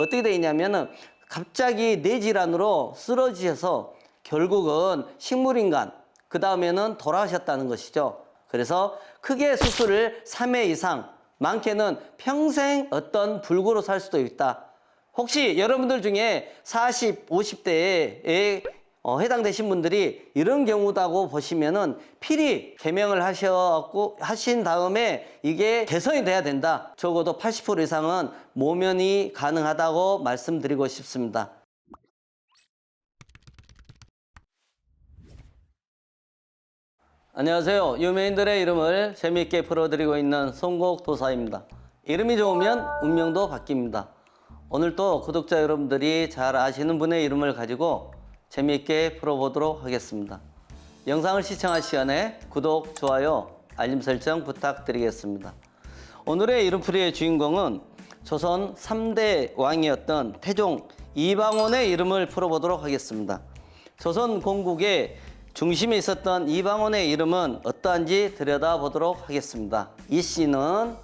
어떻게 돼 있냐면은 갑자기 뇌질환으로 쓰러지셔서 결국은 식물인간 그 다음에는 돌아가셨다는 것이죠. 그래서 크게 수술을 3회 이상 많게는 평생 어떤 불구로 살 수도 있다. 혹시 여러분들 중에 40, 50대에 어, 해당되신 분들이 이런 경우다고 보시면은 필히 개명을 하셔갖고 하신 다음에 이게 개선이 돼야 된다. 적어도 80% 이상은 모면이 가능하다고 말씀드리고 싶습니다. 안녕하세요. 유명인들의 이름을 재미있게 풀어드리고 있는 송곡 도사입니다. 이름이 좋으면 운명도 바뀝니다. 오늘도 구독자 여러분들이 잘 아시는 분의 이름을 가지고 재미있게 풀어보도록 하겠습니다. 영상을 시청할 시간에 구독, 좋아요, 알림 설정 부탁드리겠습니다. 오늘의 이름풀이의 주인공은 조선 3대 왕이었던 태종 이방원의 이름을 풀어보도록 하겠습니다. 조선 공국의 중심에 있었던 이방원의 이름은 어떠한지 들여다보도록 하겠습니다. 이 씨는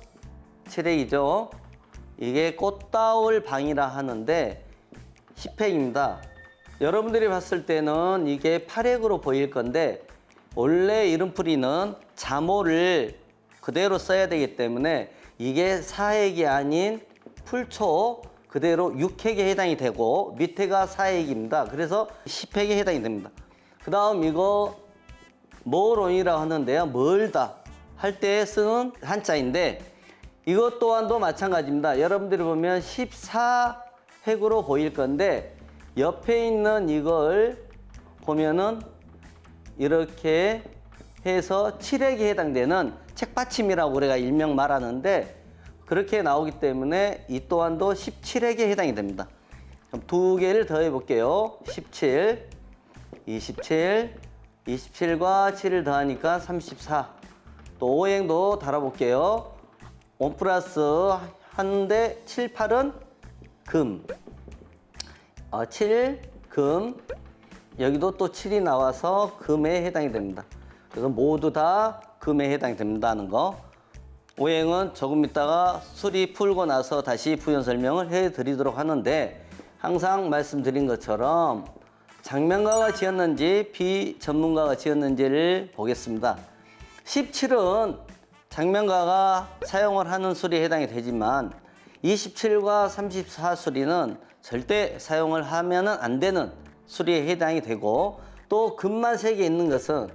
칠흑이죠. 이게 꽃다울 방이라 하는데 10획입니다. 여러분들이 봤을 때는 이게 8획으로 보일 건데 원래 이름풀이는 자모를 그대로 써야 되기 때문에 이게 4획이 아닌 풀초 그대로 6획에 해당이 되고 밑에가 4획입니다. 그래서 10획에 해당이 됩니다. 그 다음 이거 모론이라고 하는데요. 멀다 할 때 쓰는 한자인데 이것 또한도 마찬가지입니다. 여러분들이 보면 14획으로 보일 건데 옆에 있는 이걸 보면은 이렇게 해서 7획에 해당되는 책받침이라고 우리가 일명 말하는데 그렇게 나오기 때문에 이 또한도 17획에 해당이 됩니다. 그럼 두 개를 더해 볼게요. 17, 27, 27과 7을 더하니까 34. 또 5행도 달아볼게요. 5 플러스 한대 7, 8은 금. 어, 7, 금. 여기도 또 7이 나와서 금에 해당이 됩니다. 그래서 모두 다 금에 해당이 된다는 거. 오행은 조금 있다가 술이 풀고 나서 다시 부연 설명을 해드리도록 하는데 항상 말씀드린 것처럼 장명가가 지었는지 비전문가가 지었는지를 보겠습니다. 17은 장명가가 사용을 하는 술이 해당이 되지만 27과 34 수리는 절대 사용을 하면 안 되는 수리에 해당이 되고 또 금만 세개 있는 것은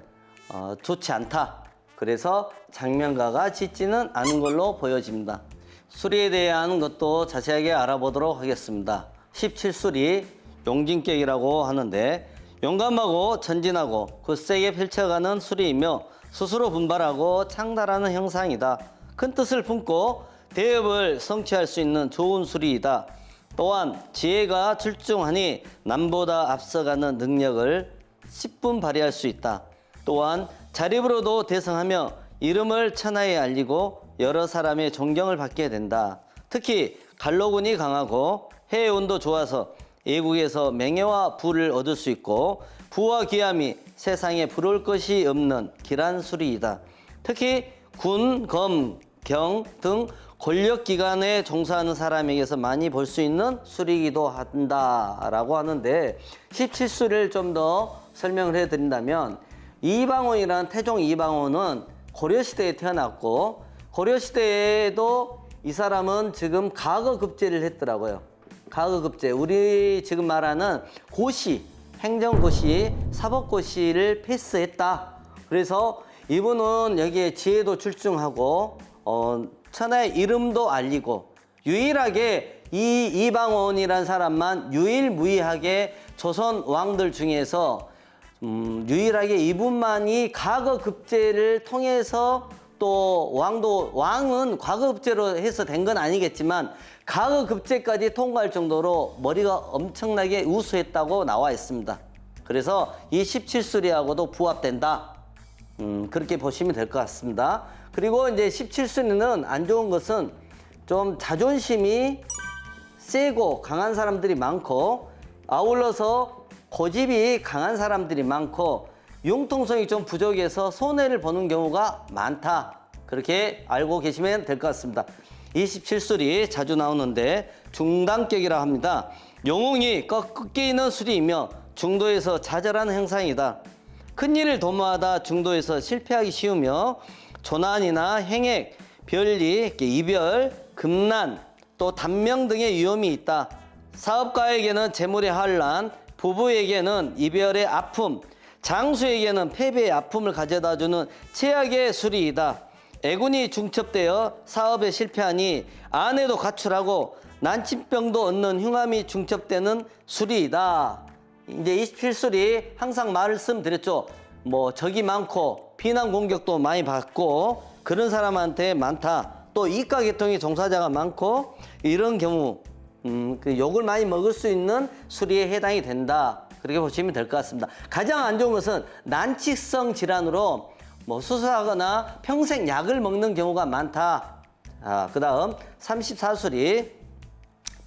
어, 좋지 않다. 그래서 장명가가 짓지는 않은 걸로 보여집니다. 수리에 대한 것도 자세하게 알아보도록 하겠습니다. 17수리 용진격이라고 하는데 용감하고 전진하고 굳세게 펼쳐가는 수리이며 스스로 분발하고 창달하는 형상이다. 큰 뜻을 품고 대업을 성취할 수 있는 좋은 수리이다. 또한 지혜가 출중하니 남보다 앞서가는 능력을 10분 발휘할 수 있다. 또한 자립으로도 대성하며 이름을 천하에 알리고 여러 사람의 존경을 받게 된다. 특히 갈로군이 강하고 해의 온도 좋아서 예국에서 명예와 부를 얻을 수 있고 부와 귀함이 세상에 부러울 것이 없는 길한 수리이다. 특히 군, 검, 경 등 권력기관에 종사하는 사람에게서 많이 볼수 있는 수리이기도 한다라고 하는데 17수를 좀 더 설명을 해드린다면 이방원이라는 태종 이방원은 고려시대에 태어났고 고려시대에도 이 사람은 지금 가거급제를 했더라고요. 가거급제. 우리 지금 말하는 고시, 행정고시, 사법고시를 패스했다. 그래서 이분은 여기에 지혜도 출중하고 어, 천하의 이름도 알리고 유일하게 이 이방원이라는 사람만 유일무이하게 조선 왕들 중에서 음, 유일하게 이분만이 과거급제를 통해서 또 왕도 왕은 과거급제로 해서 된 건 아니겠지만 과거급제까지 통과할 정도로 머리가 엄청나게 우수했다고 나와 있습니다. 그래서 이 17수리하고도 부합된다. 음, 그렇게 보시면 될 것 같습니다. 그리고 이제 17순위는 안 좋은 것은 좀 자존심이 세고 강한 사람들이 많고 아울러서 고집이 강한 사람들이 많고 융통성이 좀 부족해서 손해를 보는 경우가 많다. 그렇게 알고 계시면 될 것 같습니다. 27술이 자주 나오는데 중단격이라 합니다. 영웅이 꺾이는 술이이며 중도에서 좌절하는 행상이다. 큰 일을 도모하다 중도에서 실패하기 쉬우며 조난이나 행액, 별리, 이별, 금난, 또 단명 등의 위험이 있다. 사업가에게는 재물의 환란, 부부에게는 이별의 아픔, 장수에게는 패배의 아픔을 가져다 주는 최악의 술이이다. 애군이 중첩되어 사업에 실패하니 아내도 가출하고 난치병도 얻는 흉함이 중첩되는 술이이다. 이제 27술이 항상 말씀드렸죠. 뭐 적이 많고 비난 공격도 많이 받고 그런 사람한테 많다. 또 이가 계통의 종사자가 많고 이런 경우 음, 그 욕을 많이 먹을 수 있는 수리에 해당이 된다. 그렇게 보시면 될 것 같습니다. 가장 안 좋은 것은 난치성 질환으로 뭐 수술하거나 평생 약을 먹는 경우가 많다. 아, 그 다음 34술이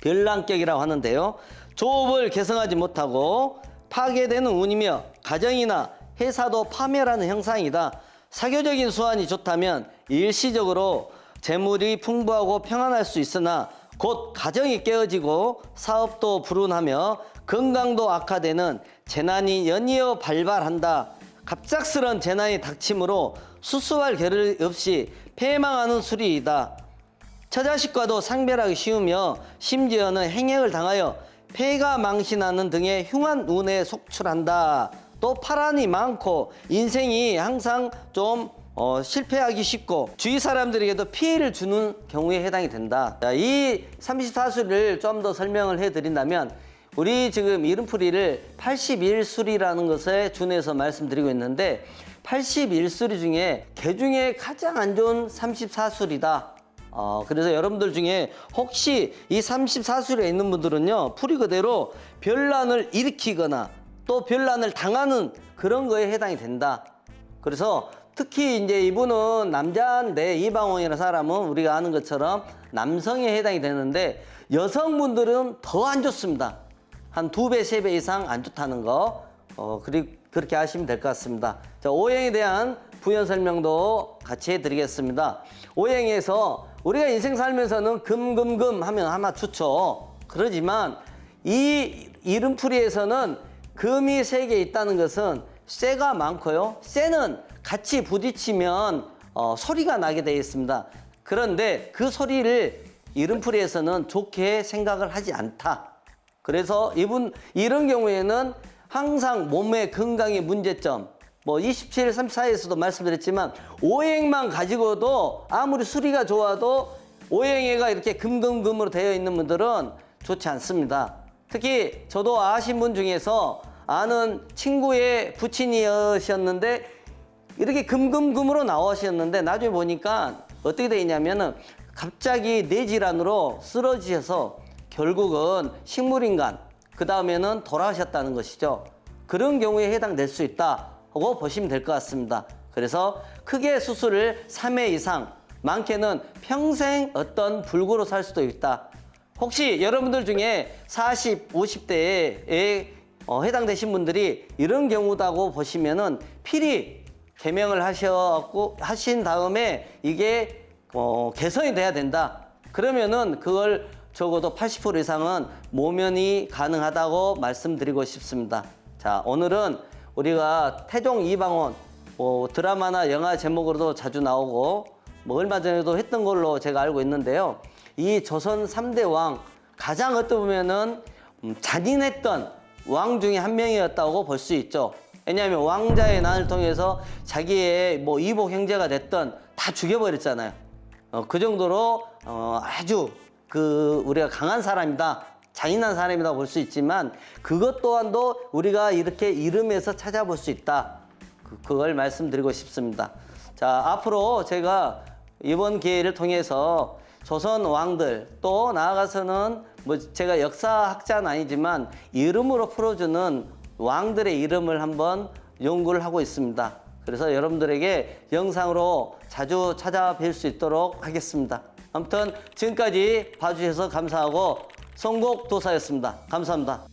별난격이라고 하는데요. 조업을 개성하지 못하고 파괴되는 운이며 가정이나 회사도 파멸하는 형상이다. 사교적인 수완이 좋다면 일시적으로 재물이 풍부하고 평안할 수 있으나 곧 가정이 깨어지고 사업도 불운하며 건강도 악화되는 재난이 연이어 발발한다. 갑작스런 재난이 닥치므로 수수할 겨를 없이 패망하는 수리이다. 처자식과도 상별하기 쉬우며 심지어는 행역을 당하여 폐가 망신하는 등의 흉한 운에 속출한다. 또 파란이 많고 인생이 항상 좀 어, 실패하기 쉽고 주위 사람들에게도 피해를 주는 경우에 해당이 된다. 자, 이 34수를 좀 더 설명을 해드린다면 우리 지금 이름풀이를 81수리라는 것에 준해서 말씀드리고 있는데 81수리 중에 개 중에 가장 안 좋은 34수리다. 어, 그래서 여러분들 중에 혹시 이 34술에 있는 분들은요, 풀이 그대로 별난을 일으키거나 또 별난을 당하는 그런 거에 해당이 된다. 그래서 특히 이제 이분은 남자인데 이방원이라는 사람은 우리가 아는 것처럼 남성에 해당이 되는데 여성분들은 더 안 좋습니다. 한 두 배, 세 배 이상 안 좋다는 거. 어, 그리, 그렇게 하시면 될 것 같습니다. 자, 오행에 대한 부연 설명도 같이 해드리겠습니다. 오행에서 우리가 인생 살면서는 금금금 하면 아마 좋죠. 그러지만 이 이름풀이에서는 금이 세 개 있다는 것은 쇠가 많고요. 쇠는 같이 부딪히면 어, 소리가 나게 되어 있습니다. 그런데 그 소리를 이름풀이에서는 좋게 생각을 하지 않다. 그래서 이분 이런 경우에는 항상 몸의 건강의 문제점 뭐 27, 34에서도 말씀드렸지만 오행만 가지고도 아무리 수리가 좋아도 오행애가 이렇게 금금금으로 되어 있는 분들은 좋지 않습니다. 특히 저도 아신 분 중에서 아는 친구의 부친이셨는데 이렇게 금금금으로 나오셨는데 나중에 보니까 어떻게 되어 있냐면은 갑자기 뇌질환으로 쓰러지셔서 결국은 식물인간 그 다음에는 돌아가셨다는 것이죠. 그런 경우에 해당될 수 있다고 보시면 될 것 같습니다. 그래서 크게 수술을 3회 이상, 많게는 평생 어떤 불구로 살 수도 있다. 혹시 여러분들 중에 40, 50대에 어, 해당되신 분들이 이런 경우다고 보시면은 필히 개명을 하셔갖고 하신 다음에 이게 어, 개선이 돼야 된다. 그러면은 그걸 적어도 80% 이상은 모면이 가능하다고 말씀드리고 싶습니다. 자, 오늘은 우리가 태종 이방원 뭐 드라마나 영화 제목으로도 자주 나오고 뭐 얼마 전에도 했던 걸로 제가 알고 있는데요. 이 조선 삼대 왕 가장 어떻게 보면은 음, 잔인했던 왕 중에 한 명이었다고 볼 수 있죠. 왜냐하면 왕자의 난을 통해서 자기의 뭐 이복 형제가 됐던 다 죽여버렸잖아요. 어, 그 정도로 어, 아주 그 우리가 강한 사람이다. 잔인한 사람이다 볼 수 있지만 그것 또한도 우리가 이렇게 이름에서 찾아볼 수 있다. 그, 그걸 말씀드리고 싶습니다. 자, 앞으로 제가 이번 기회를 통해서 조선 왕들 또 나아가서는 뭐 제가 역사학자는 아니지만 이름으로 풀어주는 왕들의 이름을 한번 연구를 하고 있습니다. 그래서 여러분들에게 영상으로 자주 찾아뵐 수 있도록 하겠습니다. 아무튼 지금까지 봐주셔서 감사하고 송곡 도사였습니다. 감사합니다.